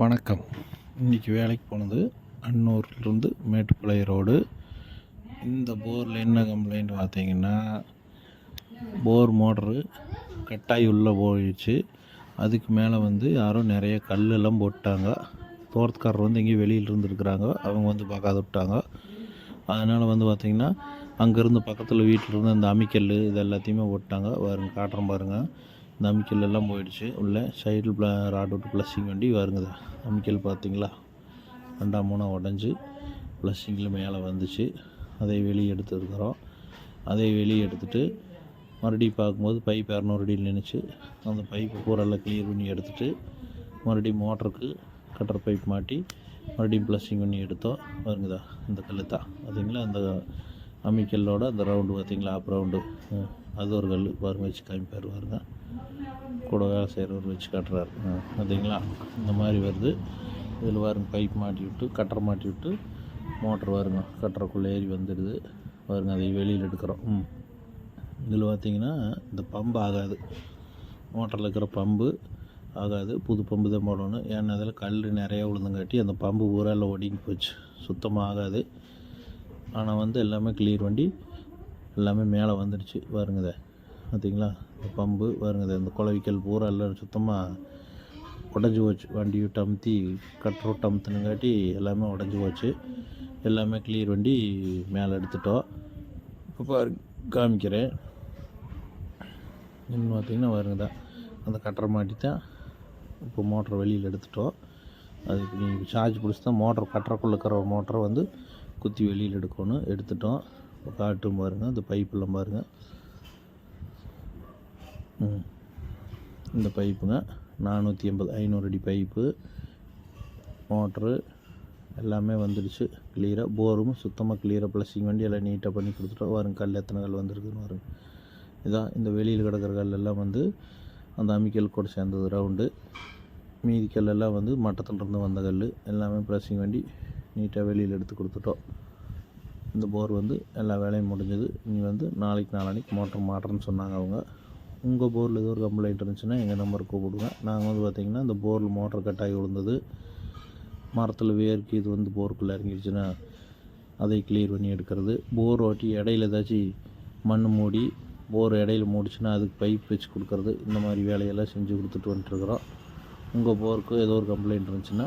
வணக்கம். இன்றைக்கி வேலைக்கு போனது அன்னூர்லேருந்து மேட்டுப்பாளைய ரோடு. இந்த போரில் என்ன கம்ப்ளைண்ட் பார்த்தீங்கன்னா போர் மோட்ரு கட்டாயி உள்ளே போயிடுச்சு. அதுக்கு மேலே வந்து யாரும் நிறைய கல்லெல்லாம் போட்டாங்க. தோட்டத்துக்காரர் வந்து எங்கேயும் வெளியில் இருந்துருக்குறாங்க. அவங்க வந்து பார்க்காத விட்டாங்க. அதனால் வந்து பார்த்திங்கன்னா அங்கேருந்து பக்கத்தில் வீட்டில் இருந்து அந்த அம்மிக்கல் இது எல்லாத்தையுமே போட்டாங்க. பாருங்கள் காட்டுறேன் பாருங்கள் இந்த எல்லாம் போயிடுச்சு. உள்ளே சைடில் ப்ள ராட் விட்டு ப்ளஸ்ஸிங் வண்டி வருங்குது. அம்மிக்கல் பார்த்தீங்களா? ரெண்டாம் மூணாக உடஞ்சி ப்ளஸ்ஸிங்கில் மேலே வந்துச்சு. அதை வெளியே எடுத்துருக்குறோம். அதை வெளியே எடுத்துகிட்டு மறுபடியும் பார்க்கும்போது பைப் இரநூறு அடியில் நினச்சி அந்த பைப்பு பூரெல்லாம் கிளியர் பண்ணி எடுத்துகிட்டு மறுபடியும் மோட்டருக்கு கட்டர் பைப் மாட்டி மறுபடியும் ப்ளஸ்ஸிங் பண்ணி எடுத்தோம். வருங்குதா? இந்த கல் தான் பார்த்தீங்களா? அந்த அம்மிக்கல்லோட அந்த ரவுண்டு பார்த்தீங்களா? ஆப் ரவுண்டு அது ஒரு கல் பாருங்க வச்சு காமிப்பார் பாருங்க. கூட வேலை செய்கிறவர் வச்சு கட்டுறாரு. பார்த்தீங்களா இந்த மாதிரி வருது. இதில் பாருங்க பைப் மாட்டி விட்டு கட்டரை மாட்டி விட்டு மோட்ரு வருங்க கட்டுறக்குள்ளே ஏறி வந்துடுது பாருங்க அதை வெளியில் எடுக்கிறோம். ம். இதில் பார்த்தீங்கன்னா இந்த பம்பு ஆகாது. மோட்டரில் இருக்கிற பம்பு ஆகாது. புது பம்பு தான் போடணும். ஏன்னா அதில் கல் நிறையா விழுந்தங்காட்டி அந்த பம்பு ஊரால் ஒடுங்கி போச்சு. சுத்தமாக ஆகாது. ஆனால் வந்து எல்லாமே கிளியர் வண்டி எல்லாமே மேலே வந்துடுச்சு பாருங்கத. பார்த்தீங்களா? இந்த பம்பு பாருங்கத இந்த குளவிக்கல் பூரா எல்லாம் சுத்தமாக உடஞ்சி போச்சு. வண்டி விட்டு அமுத்தி டமுத்துனுங்காட்டி அமுத்துனுங்காட்டி எல்லாமே உடஞ்சி போச்சு. எல்லாமே கிளியர் வண்டி மேலே எடுத்துட்டோம். இப்போ பாரு காமிக்கிறேன். இன்னும் பார்த்தீங்கன்னா வருங்க அந்த கட்டரை மாட்டி தான் இப்போ மோட்டர் வெளியில் எடுத்துட்டோம். அதுக்கு நீங்கள் சார்ஜ் பிடிச்சி தான் மோட்டர் கட்டரைக்குள்ளே இருக்கிற மோட்டரை வந்து குத்தி வெளியில் எடுக்கணும் எடுத்துட்டோம். காட்டும் பாருங்கள் இந்த பைப்பெல்லாம் பாருங்கள் இந்த பைப்புங்க நானூற்றி எண்பது ஐநூறு அடி பைப்பு மோட்ரு எல்லாமே வந்துடுச்சு கிளியராக போரும் சுத்தமாக கிளியராக ப்ளஸிங் வண்டி எல்லாம் நீட்டாக பண்ணி கொடுத்துட்டோம். வரும் கல் எத்தனை கல் வந்திருக்குன்னு வரும் இதான் இந்த வெளியில் கிடக்கிற கல் எல்லாம் வந்து அந்த அம்மிக்கல் கூட சேர்ந்தது ரவுண்டு மீதி கல் எல்லாம் வந்து மட்டத்துலேருந்து வந்த கல். எல்லாமே ப்ளஸிங் வண்டி நீட்டாக வெளியில் எடுத்து கொடுத்துட்டோம். இந்த போர் வந்து எல்லா வேலையும் முடிஞ்சது. நீ வந்து நாளைக்கு நாளானிக்கு மோட்டர் மாட்டுறேன்னு சொன்னாங்க அவங்க. உங்கள் போரில் ஏதோ ஒரு கம்ப்ளைண்ட் இருந்துச்சுன்னா எங்கள் நம்பருக்கு கூப்பிடுங்க. நாங்கள் வந்து பார்த்திங்கன்னா இந்த போரில் மோட்டர் கட்டாகி விழுந்தது. மரத்தில் வேர்க்கு இது வந்து போருக்குள்ளே இறங்கிடுச்சுன்னா அதை கிளியர் பண்ணி எடுக்கிறது. போர் ஓட்டி இடையில ஏதாச்சும் மண் மூடி போர் இடையில மூடிச்சுன்னா அதுக்கு பைப் வச்சு கொடுக்குறது. இந்த மாதிரி வேலையெல்லாம் செஞ்சு கொடுத்துட்டு வந்துட்டுருக்குறோம் உங்கள் போருக்கு ஏதோ ஒரு கம்ப்ளைண்ட் இருந்துச்சுன்னா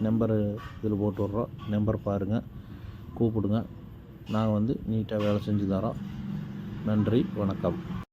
நம்பரு இதில் போட்டு விட்றோம். நம்பர் பாருங்கள் கூப்பிடுங்க. நாங்கள் வந்து நீட்டாக வேலை செஞ்சு தரோம். நன்றி வணக்கம்.